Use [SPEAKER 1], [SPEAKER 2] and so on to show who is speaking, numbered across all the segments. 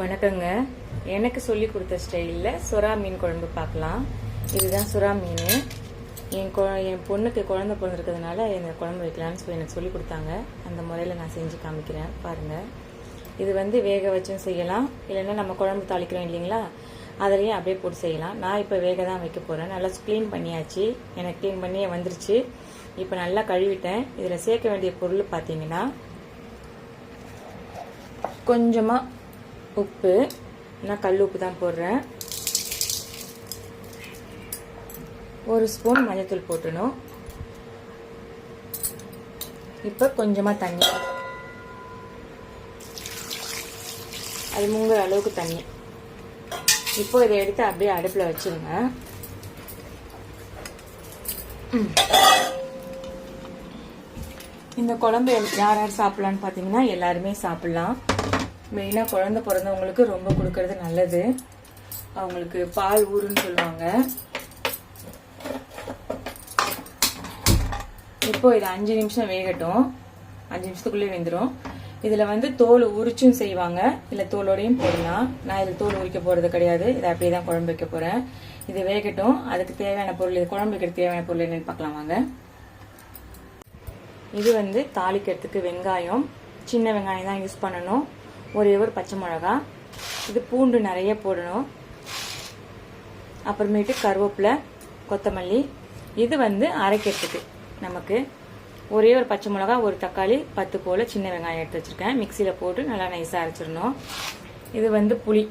[SPEAKER 1] வணக்கங்க. எனக்கு சொல்லி கொடுத்த ஸ்டைலில் சுறா மீன் குழம்பு பார்க்கலாம். இதுதான் சுறா மீன். என் கொ என் பொண்ணுக்கு குழந்தை பிறந்திருக்கிறதுனால இந்த குழம்பு வைக்கலான்னு சொல்லி எனக்கு சொல்லி கொடுத்தாங்க. அந்த முறையில் நான் செஞ்சு காமிக்கிறேன். பாருங்கள் இது வந்து வேக வச்சும் செய்யலாம். இல்லைன்னா நம்ம குழம்பு தாளிக்கிறோம் இல்லைங்களா? அதுலேயும் அப்படியே போட்டு செய்யலாம். நான் இப்போ வேக தான் வைக்க போகிறேன் நல்லா க்ளீன் பண்ணியாச்சு. எனக்கு க்ளீன் பண்ணியே வந்துருச்சு. இப்போ நல்லா கழுவிட்டேன். இதில் சேர்க்க வேண்டிய பொருள் பார்த்தீங்கன்னா கொஞ்சமாக உப்பு. நான் கல் உப்பு தான் போடுறேன். ஒரு ஸ்பூன் மஞ்சள்தூள் போட்டுணும். இப்போ கொஞ்சமாக தண்ணி. அது மூங்குற அளவுக்கு தண்ணி. இப்போ இதை எடுத்து அப்படியே அடுப்பில் வச்சுருங்க. இந்த குழம்பு யார் யார் சாப்பிட்லான்னு பார்த்தீங்கன்னா எல்லாருமே சாப்பிட்லாம். மெயினாக குழந்த பிறந்தவங்களுக்கு ரொம்ப கொடுக்கறது நல்லது. அவங்களுக்கு பால் ஊறுன்னு சொல்லுவாங்க. இப்போ இது அஞ்சு நிமிஷம் வேகட்டும். அஞ்சு நிமிஷத்துக்குள்ளே வெந்துடும் இதில் வந்து தோல் உரிச்சும் செய்வாங்க. இல்லை தோலோடையும் போடலாம். நான் இதில் தோல் உரிக்க போகிறது கிடையாது. இதை அப்படியே தான் குழம்பு வைக்க போகிறேன் இது வேகட்டும். அதுக்கு தேவையான பொருள் இது குழம்பு வைக்கிறதுக்கு தேவையான பொருள் என்னென்னு பார்க்கலாம் வாங்க. இது வந்து தாளிக்கிறதுக்கு வெங்காயம். சின்ன வெங்காயம் தான் யூஸ் பண்ணணும். ஒரே ஒரு பச்சை மிளகா இது பூண்டு நிறைய போடணும். அப்புறமேட்டு கருவேப்பிலை கொத்தமல்லி இது வந்து அரைக்கிறதுக்கு நமக்கு. ஒரே ஒரு பச்சை மிளகா ஒரு தக்காளி பத்து போல் சின்ன வெங்காயம் எடுத்து வச்சுருக்கேன். மிக்சியில் போட்டு நல்லா நைஸாக அரைச்சிடணும். இது வந்து புளி.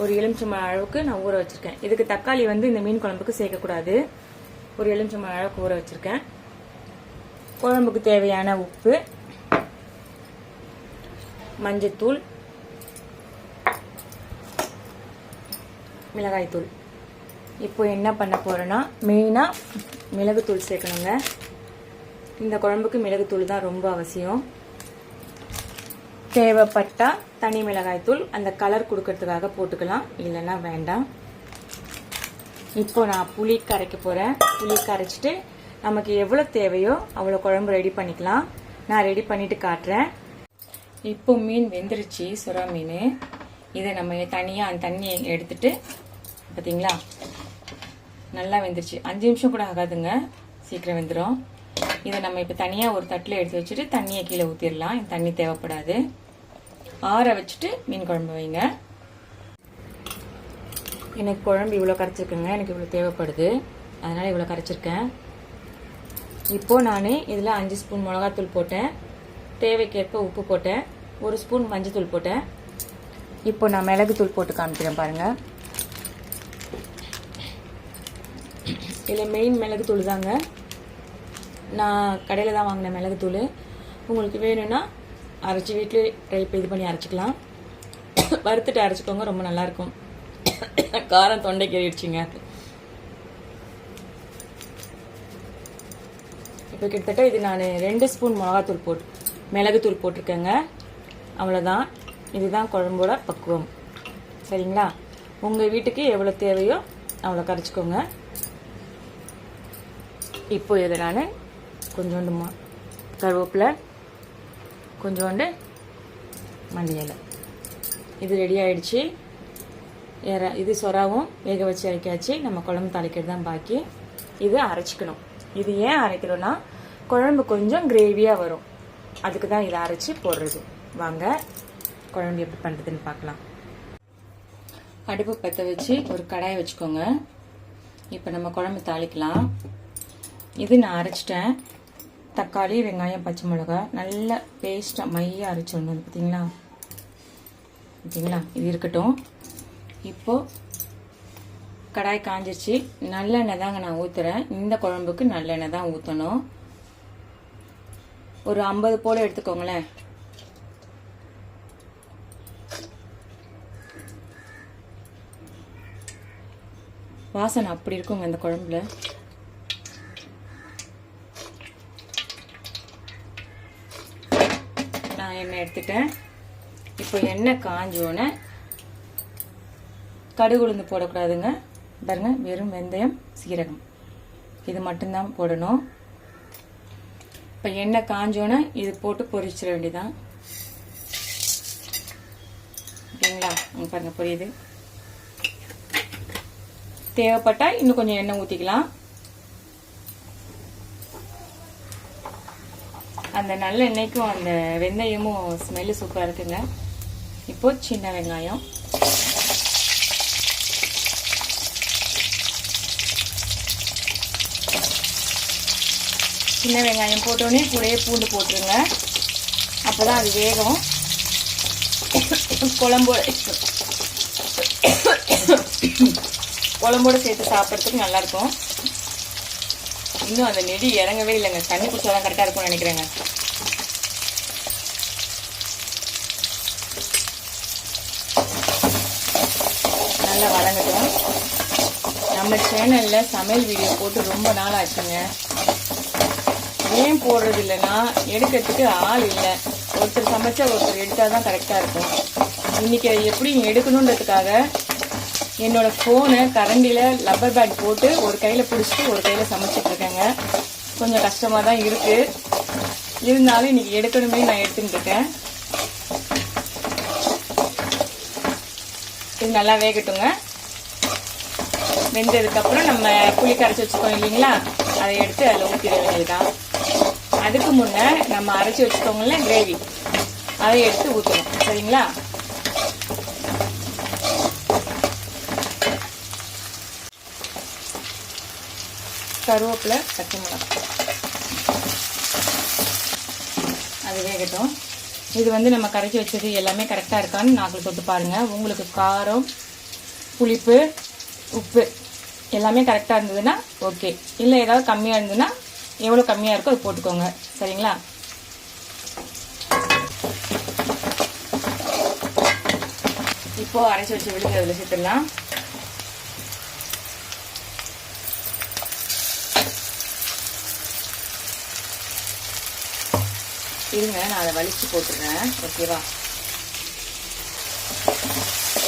[SPEAKER 1] ஒரு எலுமிச்சம்பழம் அளவுக்கு நான் ஊற வச்சுருக்கேன். இதுக்கு தக்காளி வந்து இந்த மீன் குழம்புக்கு சேர்க்கக்கூடாது. ஒரு எலுமிச்சம்பழம் அளவுக்கு ஊற வச்சுருக்கேன். குழம்புக்கு தேவையான உப்பு மஞ்சத்தூள் மிளகாய்த்தூள். இப்போ என்ன பண்ண போகிறேன்னா மெயினாக மிளகுத்தூள் சேர்க்கணுங்க. இந்த குழம்புக்கு மிளகுத்தூள் தான் ரொம்ப அவசியம். தேவைப்பட்டால் தனி மிளகாய்த்தூள் அந்த கலர் கொடுக்கறதுக்காக போட்டுக்கலாம். இல்லைன்னா வேண்டாம். இப்போ நான் புளி கரைக்க போகிறேன் புளி கரைச்சிட்டு நமக்கு எவ்வளோ தேவையோ அவ்வளோ குழம்பு ரெடி பண்ணிக்கலாம். நான் ரெடி பண்ணிவிட்டு காட்டுறேன். இப்போ மீன் வெந்துருச்சு சுறா மீன். இதை நம்ம தனியாக அந்த தண்ணியை எடுத்துட்டு பார்த்தீங்களா? நல்லா வெந்துருச்சு. அஞ்சு நிமிஷம் கூட ஆகாதுங்க. சீக்கிரம் வெந்துடும் இதை நம்ம இப்போ தனியாக ஒரு தட்டில் எடுத்து வச்சுட்டு தண்ணியை கீழே ஊற்றிடலாம் இந்த தண்ணி தேவைப்படாது. ஆற வச்சுட்டு மீன் குழம்பு வைங்க. எனக்கு குழம்பு இவ்வளோ கரைச்சிருக்குங்க. எனக்கு இவ்வளோ தேவைப்படுது. அதனால் இவ்வளோ கரைச்சிருக்கேன். இப்போது நான் இதில் அஞ்சு ஸ்பூன் மிளகாத்தூள் போட்டேன். தேவைக்கேற்ப உப்பு போட்டேன். ஒரு ஸ்பூன் மஞ்சத்தூள் போட்டேன். இப்போ நான் மிளகுத்தூள் போட்டு காமிக்கிறேன் பாருங்கள் இதில் மெயின் மிளகுத்தூள் தாங்க. நான் கடையில் தான் வாங்கினேன் மிளகுத்தூள் உங்களுக்கு வேணும்னா அரைச்சி வீட்டிலே ட்ரை இது பண்ணி அரைச்சிக்கலாம். வறுத்துட்டு அரைச்சிக்கோங்க ரொம்ப நல்லாயிருக்கும். காரம் தொண்டை கேறிடுச்சிங்க. இப்போ கிட்டத்தட்ட இது நான் ரெண்டு ஸ்பூன் மிளகாத்தூள் போட்டு மிளகுத்தூள் போட்டிருக்கேங்க. அவ்வளோதான் இதுதான் குழம்போட பக்குவம். சரிங்களா? உங்கள் வீட்டுக்கு எவ்வளோ தேவையோ அவ்வளோ கரைச்சிக்கோங்க. இப்போ இதை நான் கொஞ்சோண்டு மா கருவேப்பிலை கொஞ்சோண்டு மல்லி இலை இது ரெடி ஆயிடுச்சு. வேற இது சொராவும் வேக வச்சு அரைக்காச்சு நம்ம குழம்பு தாளிக்கிறது தான் பாக்கி. இது அரைச்சிக்கணும். இது ஏன் அரைக்கிறோன்னா குழம்பு கொஞ்சம் கிரேவியாக வரும். அதுக்கு தான் இதை அரைச்சி போடுறது. வாங்க குழம்பு எப்படி பண்ணுறதுன்னு பார்க்கலாம். அடுப்பு பற்ற வச்சு ஒரு கடாயை வச்சுக்கோங்க. இப்போ நம்ம குழம்பு தாளிக்கலாம். இது நான் அரைச்சிட்டேன். தக்காளி வெங்காயம் பச்சை மிளகாய் நல்ல பேஸ்ட்டாக மையாக அரைச்சிடணும் பார்த்தீங்களா? ஓகேங்களா இது இருக்கட்டும். இப்போது கடாய் காஞ்சிருச்சு. நல்லெண்ணெய் தாங்க நான் ஊற்றுறேன் இந்த குழம்புக்கு நல்லெண்ணெய் தான் ஊற்றணும் ஒரு ஐம்பது போல் எடுத்துக்கோங்களேன். வாசனை அப்படி இருக்குங்க இந்த குழம்புல. நான் எண்ணெய் எடுத்துட்டேன். இப்போ எண்ணெய் காஞ்சோன்னே கடுகு உளுந்து போடக்கூடாதுங்க. பாருங்க வெறும் வெந்தயம் சீரகம். இது மட்டும்தான் போடணும். இப்போ எண்ணெய் காஞ்சோன்னே இது போட்டு பொரிச்சிட வேண்டியதான் ஓகேங்களா? இங்க பாருங்க புரியுது. தேவைப்பட்டா இன்னும் கொஞ்சம் எண்ணெய் ஊற்றிக்கலாம் அந்த நல்ல எண்ணெய்க்கும் அந்த வெந்தயமும் ஸ்மெல்லு சூப்பராக இருக்குங்க. இப்போ சின்ன வெங்காயம். சின்ன வெங்காயம் போட்டோடனே கூடயே பூண்டு போட்டுருங்க. அப்போ தான் அது வேகும். குழம்போட குழம்போட சேர்த்து சாப்பிட்றதுக்கு நல்லாயிருக்கும் இன்னும் அந்த நெடி இறங்கவே இல்லைங்க. தண்ணி குடிச்சா தான் கரெக்டாக இருக்கும்னு நினைக்கிறேங்க. நல்லா வதங்கட்டும். நம்ம சேனலில் சமையல் வீடியோ போட்டு ரொம்ப நாள் ஆச்சுங்க ஏன் போடுறது இல்லைன்னா எடுக்கிறதுக்கு ஆள் இல்லை. ஒருத்தர் சமைச்சா ஒருத்தர் எடுத்தால் தான் கரெக்டாக இருக்கும். இன்னைக்கு அது எப்படி எடுக்கணுன்றதுக்காக என்னோடய ஃபோனை கரண்டியில் லப்பர் பேண்ட் போட்டு ஒரு கையில் பிடிச்சிட்டு ஒரு கையில் சமைச்சிட்டு இருக்கேங்க. கொஞ்சம் கஷ்டமாக தான் இருக்குது இருந்தாலும் இன்றைக்கி எடுக்கணுமே நான் எடுத்துட்டு இருக்கேன். இது நல்லா வேகட்டுங்க. வெந்ததுக்கப்புறம் நம்ம புளி கரைச்சி வச்சுக்கோம் இல்லைங்களா? அதை எடுத்து அதில் ஊற்றிட வேண்டியதுதான். அதுக்கு முன்னே நம்ம அரைச்சி வச்சுக்கோங்கள கிரேவி அதை எடுத்து ஊற்றணும் சரிங்களா? கருவேப்பிலை பச்சை மிளகாய். அது வேகட்டும். இது வந்து நம்ம கரைச்சி வச்சது எல்லாமே கரெக்டாக இருக்கான்னு நாக்கில் தொட்டு பாருங்கள் உங்களுக்கு காரம் புளிப்பு உப்பு எல்லாமே கரெக்டாக இருந்ததுன்னா ஓகே இல்லை ஏதாவது கம்மியாக இருந்ததுன்னா எவ்வளோ கம்மியாக இருக்கோ அது போட்டுக்கோங்க. சரிங்களா? இப்போ அரைச்சி வச்சு விழுந்து அதில் சேர்த்துடலாம். இருங்க நான் அதை வலிச்சு போட்டுடுறேன் ஓகேவா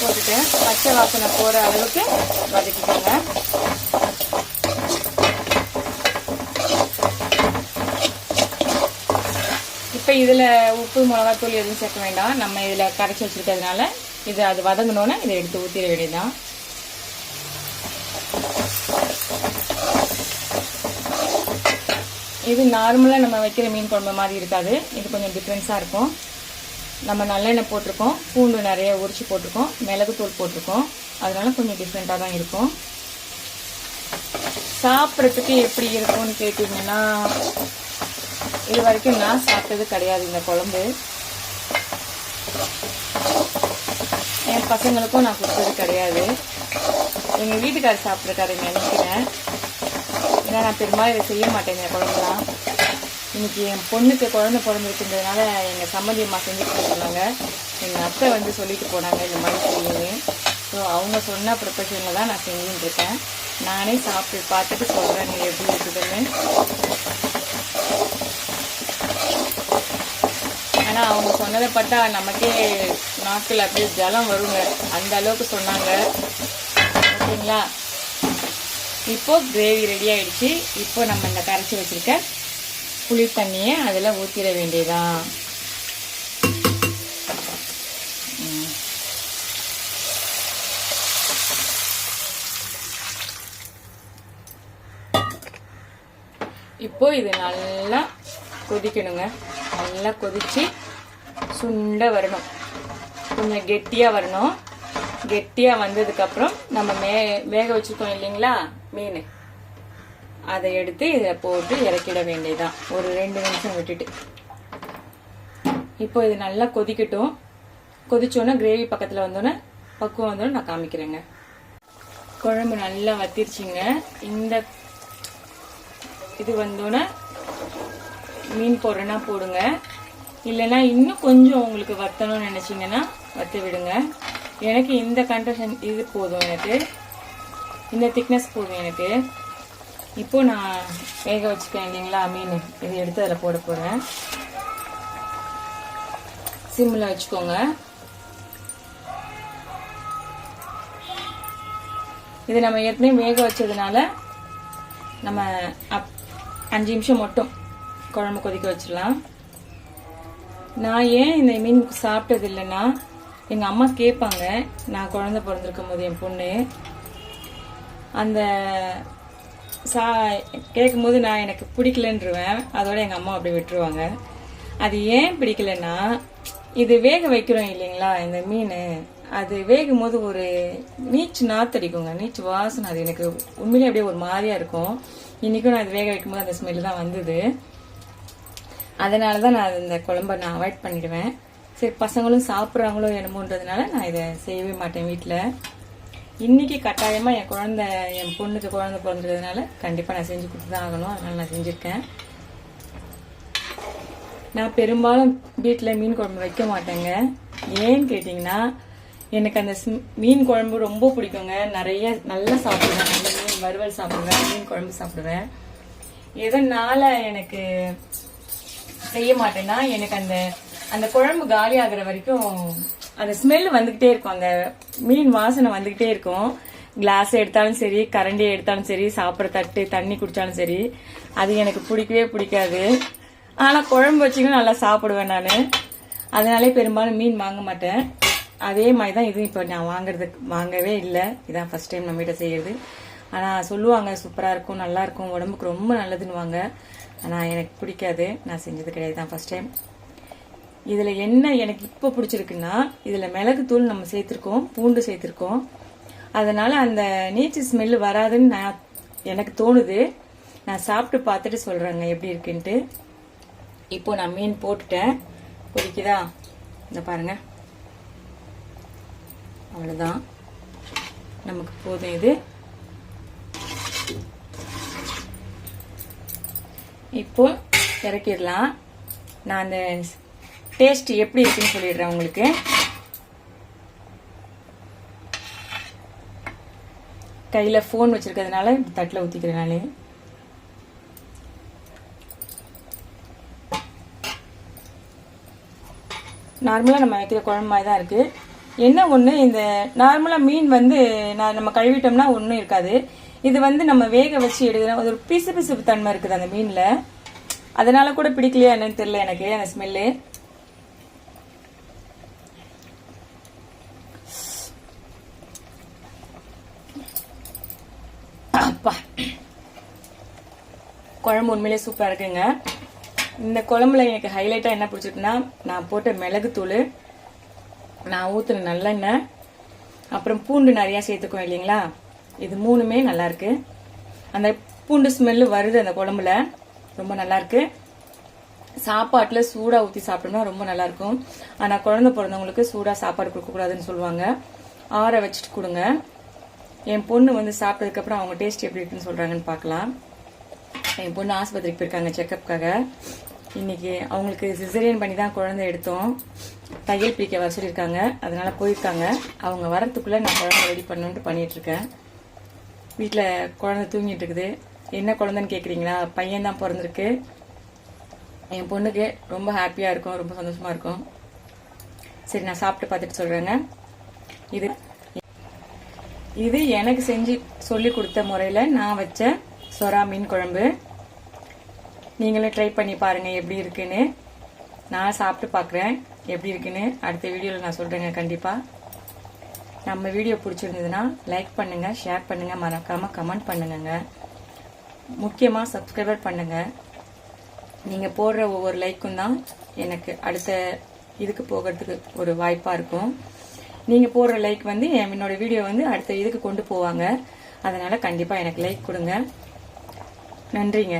[SPEAKER 1] போட்டுட்டு பச்சை வாசனை போகிற அளவுக்கு வதக்கிக்கோங்க. இப்போ இதில் உப்பு மிளகாத்தூள் எதுவும் சேர்க்க வேண்டாம். நம்ம இதில் கரைச்சி வச்சிருக்கிறதுனால இது அது வதங்கினோன்னே இதை எடுத்து ஊற்றிட வேண்டியதுதான். இது நார்மலாக நம்ம வைக்கிற மீன் குழம்பு மாதிரி இருக்காது. இது கொஞ்சம் டிஃப்ரென்ஸாக இருக்கும். நம்ம நல்லெண்ணெய் போட்டிருக்கோம். பூண்டு நிறைய உரிச்சு போட்டிருக்கோம். மிளகுத்தூள் போட்டிருக்கோம். அதனால கொஞ்சம் டிஃப்ரெண்ட்டாக தான் இருக்கும். சாப்பிட்றதுக்கு எப்படி இருக்கும்னு கேட்டிங்கன்னா இது வரைக்கும் நான் சாப்பிட்டது கிடையாது இந்த குழம்பு. என் பசங்களுக்கும் நான் கொடுத்தது கிடையாது. எங்கள் வீட்டுக்கார் சாப்பிட்ருக்காருங்க நினைக்கிறேன். ஏன்னா நான் பெரும்பாலும் இதை செய்ய மாட்டேன் இந்த குழம்புலாம். இன்னைக்கு என் பொண்ணுக்கு குழந்தை பிறந்திருக்குன்றதுனால எங்கள் சம்மந்தி அம்மா செஞ்சுட்டு சொன்னாங்க. எங்கள் அத்தை வந்து சொல்லிட்டு போனாங்க இந்த மாதிரி செய்யுங்க ஸோ அவங்க சொன்ன ப்ரொஃபஷனில் தான் நான் செஞ்சுட்டு இருக்கேன். நானே சாப்பிட்டு பார்த்துட்டு சொல்கிறேன் நீ எப்படி இருக்குதுன்னு ஆனால் அவங்க சொன்னதை பார்த்தா நமக்கே நாக்கில் அப்படியே ஜலம் வருங்க. அந்த அளவுக்கு சொன்னாங்க. ஓகேங்களா? இப்போ கிரேவி ரெடி ஆகிடுச்சு இப்போ நம்ம இந்த கரைச்சி வச்சிருக்க புளி தண்ணியை அதில் ஊற்றிட வேண்டியதான் இப்போ இது நல்லா கொதிக்கணுங்க. நல்லா கொதிச்சு சுண்ட வரணும். கொஞ்சம் கெட்டியாக வரணும். கெட்டியாக வந்ததுக்கப்புறம் நம்ம மே வேக வச்சுருக்கோம் இல்லைங்களா? மீன். அதை எடுத்து இதை போட்டு இறக்கிட வேண்டியதுதான். ஒரு ரெண்டு நிமிஷம் விட்டுட்டு. இப்போ இது நல்லா கொதிக்கட்டும். கொதிச்சோன்னே கிரேவி பக்கத்தில் வந்தோன்னே பக்குவம் வந்தோடனே நான் காமிக்கிறேங்க. குழம்பு நல்லா வத்திருச்சுங்க. இந்த இது வந்தோன்னே மீன் போடுறேன்னா போடுங்க. இல்லைன்னா இன்னும் கொஞ்சம் உங்களுக்கு வத்தணும்னு நினச்சிங்கன்னா வத்து விடுங்க. எனக்கு இந்த கண்டஷன் இது போதும் எனக்கு. இந்த திக்னஸ் போதும் எனக்கு. இப்போது நான் வேக வச்சுக்கேன் இல்லைங்களா மீன். இது எடுத்து அதில் போட போகிறேன் சிம்மில் வச்சுக்கோங்க. இது நம்ம ஏற்கனவே வேக வச்சதுனால நம்ம அப் அஞ்சு நிமிஷம் மட்டும் குழம்பு கொதிக்க வச்சிடலாம். நான் ஏன் இந்த மீன் சாப்பிட்டது இல்லைன்னா எங்கள் அம்மா கேட்பாங்க நான் குழந்த பிறந்திருக்கும் போது என் பொண்ணு. அந்த சா கேட்கும்போது நான் எனக்கு பிடிக்கலன்றுவேன். அதோட எங்கள் அம்மா அப்படி விட்டுருவாங்க. அது ஏன் பிடிக்கலன்னா இது வேக வைக்கிறோம் இல்லைங்களா இந்த மீன். அது வேகும் போது ஒரு நீச்சு நாத்தடிக்குங்க. நீச்சு வாசனை. அது எனக்கு உண்மையிலேயே அப்படியே ஒரு மாதிரியாக இருக்கும். இன்றைக்கும் நான் அது வேக வைக்கும்போது அந்த ஸ்மெல் தான் வந்தது. அதனால தான் நான் இந்த குழம்ப நான் அவாய்ட் பண்ணிடுவேன். சரி பசங்களும் சாப்பிட்றாங்களோ என்னமோன்றதுனால நான் இதை செய்யவே மாட்டேன் வீட்டில் இன்றைக்கி கட்டாயமாக என் குழந்த என் பொண்ணுக்கு குழந்த பிறந்திருக்கிறதுனால கண்டிப்பாக நான் செஞ்சு கொடுத்து தான் ஆகணும். அதனால் நான் செஞ்சுருக்கேன். நான் பெரும்பாலும் வீட்டில் மீன் குழம்பு வைக்க மாட்டேங்க. ஏன்னு கேட்டிங்கன்னா எனக்கு அந்த மீன் குழம்பு ரொம்ப பிடிக்குங்க. நிறைய நல்லா சாப்பிடுவேன். நல்ல மீன் வறுவல் சாப்பிடுவேன் மீன் குழம்பு சாப்பிடுவேன். எதனால் எனக்கு செய்ய மாட்டேன்னா எனக்கு அந்த அந்த குழம்பு காலி ஆகுற வரைக்கும் அந்த ஸ்மெல் வந்துகிட்டே இருக்கும். அந்த மீன் வாசனை வந்துகிட்டே இருக்கும். கிளாஸ் எடுத்தாலும் சரி கரண்டி எடுத்தாலும் சரி சாப்பிட்ற தட்டு தண்ணி குடித்தாலும் சரி அது எனக்கு பிடிக்கவே பிடிக்காது. ஆனால் குழம்பு வச்சிங்கன்னா நல்லா சாப்பிடுவேன் நான். அதனாலே பெரும்பாலும் மீன் வாங்க மாட்டேன். அதே மாதிரி தான் இதுவும் இப்போ நான் வாங்குறதுக்கு வாங்கவே இல்லை. இதான் ஃபஸ்ட் டைம் நம்ம செய்யறது. ஆனால் சொல்லுவாங்க சூப்பராக இருக்கும் நல்லாயிருக்கும் உடம்புக்கு ரொம்ப நல்லதுன்னுவாங்க. ஆனால் எனக்கு பிடிக்காது. நான் செஞ்சது கிடையாது. தான் ஃபர்ஸ்ட் டைம் இதில் என்ன எனக்கு இப்போ பிடிச்சிருக்குன்னா இதில் மிளகுத்தூள் நம்ம சேர்த்துருக்கோம் பூண்டு சேர்த்துருக்கோம். அதனால் அந்த நீச்சு ஸ்மெல்லு வராதுன்னு நான் எனக்கு தோணுது. நான் சாப்பிட்டு பார்த்துட்டு சொல்கிறேங்க எப்படி இருக்குன்ட்டு. இப்போ நான் மீன் போட்டுட்டேன். பிடிக்குதா இந்த பாருங்க. அவ்வளோதான் நமக்கு போதும் இது. இப்போ இறக்கிடலாம். நான் அந்த டேஸ்ட் எப்படி இருக்குன்னு சொல்லிடுறேன் உங்களுக்கு. கையில் ஃபோன் வச்சிருக்கிறதுனால தட்டில் ஊற்றிக்கிறேன் நான். நார்மலாக நம்ம வைக்கிற குழம்பு மாதிரி தான் இருக்குது என்ன ஒன்று இந்த நார்மலாக மீன் வந்து நான் நம்ம கழுவிட்டோம்னா ஒன்றும் இருக்காது. இது வந்து நம்ம வேக வச்சு எடுக்கிற ஒரு பிசு பிசுப்பு தன்மை இருக்குது அந்த மீனில். அதனால கூட பிடிக்கலையா என்னன்னு தெரியல எனக்கு அந்த ஸ்மெல்லு அப்பா. குழம்பு உண்மையிலே சூப்பராக இருக்குங்க. இந்த குழம்புல எனக்கு ஹைலைட்டாக என்ன பிடிச்சிருக்குன்னா நான் போட்ட மிளகுத்தூள் நான் ஊற்றுன நல்லெண்ணெய் அப்புறம் பூண்டு நிறையா சேர்த்துக்குவேன் இல்லைங்களா? இது மூணுமே நல்லா இருக்கு அந்த பூண்டு ஸ்மெல்லு வருது அந்த குழம்புல. ரொம்ப நல்லா இருக்கு சாப்பாட்டில் சூடாக ஊற்றி சாப்பிட்டோம்னா ரொம்ப நல்லா இருக்கும் ஆனால் குழந்தை பிறந்தவங்களுக்கு சூடாக சாப்பாடு கொடுக்கக்கூடாதுன்னு சொல்லுவாங்க. ஆற வச்சுட்டு கொடுங்க. என் பொண்ணு வந்து சாப்பிட்டதுக்கப்புறம் அவங்க டேஸ்ட் எப்படி இருக்குன்னு சொல்கிறாங்கன்னு பார்க்கலாம். என் பொண்ணு ஆஸ்பத்திரிக்கு போயிருக்காங்க செக்கப்புக்காக. இன்னைக்கு அவங்களுக்கு சிசரியன் பண்ணி தான் குழந்தை எடுத்தோம். தையல் பிரிக்க வர சொல்லியிருக்காங்க. அதனால போயிருக்காங்க. அவங்க வரத்துக்குள்ள நான் குழந்தை ரெடி பண்ணணுன்ட்டு பண்ணிட்டு இருக்கேன். வீட்டில் குழந்தை தூங்கிட்டு இருக்குது. என்ன குழந்தைன்னு கேட்குறீங்களா பையன் தான் பிறந்திருக்கு. என் பொண்ணுக்கு ரொம்ப ஹாப்பியாக இருக்கும் ரொம்ப சந்தோஷமா இருக்கும். சரி நான் சாப்பிட்டு பார்த்துட்டு சொல்கிறேங்க இது இது எனக்கு செஞ்சு சொல்லி கொடுத்த முறையில் நான் வச்ச சொரா மீன் குழம்பு. நீங்களும் ட்ரை பண்ணி பாருங்க எப்படி இருக்குன்னு. நான் சாப்பிட்டு பார்க்குறேன் எப்படி இருக்குன்னு. அடுத்த வீடியோவில் நான் சொல்கிறேங்க கண்டிப்பாக நம்ம வீடியோ பிடிச்சிருந்ததுன்னா லைக் பண்ணுங்கள் ஷேர் பண்ணுங்கள் மறக்காமல் கமெண்ட் பண்ணுங்கங்க. முக்கியமாக சப்ஸ்கிரைபர் பண்ணுங்கள் நீங்கள் போடுற ஒவ்வொரு லைக்கும் தான் எனக்கு அடுத்த இதுக்கு போகிறதுக்கு ஒரு வாய்ப்பாக இருக்கும். நீங்கள் போடுற லைக் வந்து என்னோட வீடியோ வந்து அடுத்த இதுக்கு கொண்டு போவாங்க. அதனால் கண்டிப்பாக எனக்கு லைக் கொடுங்க. நன்றிங்க.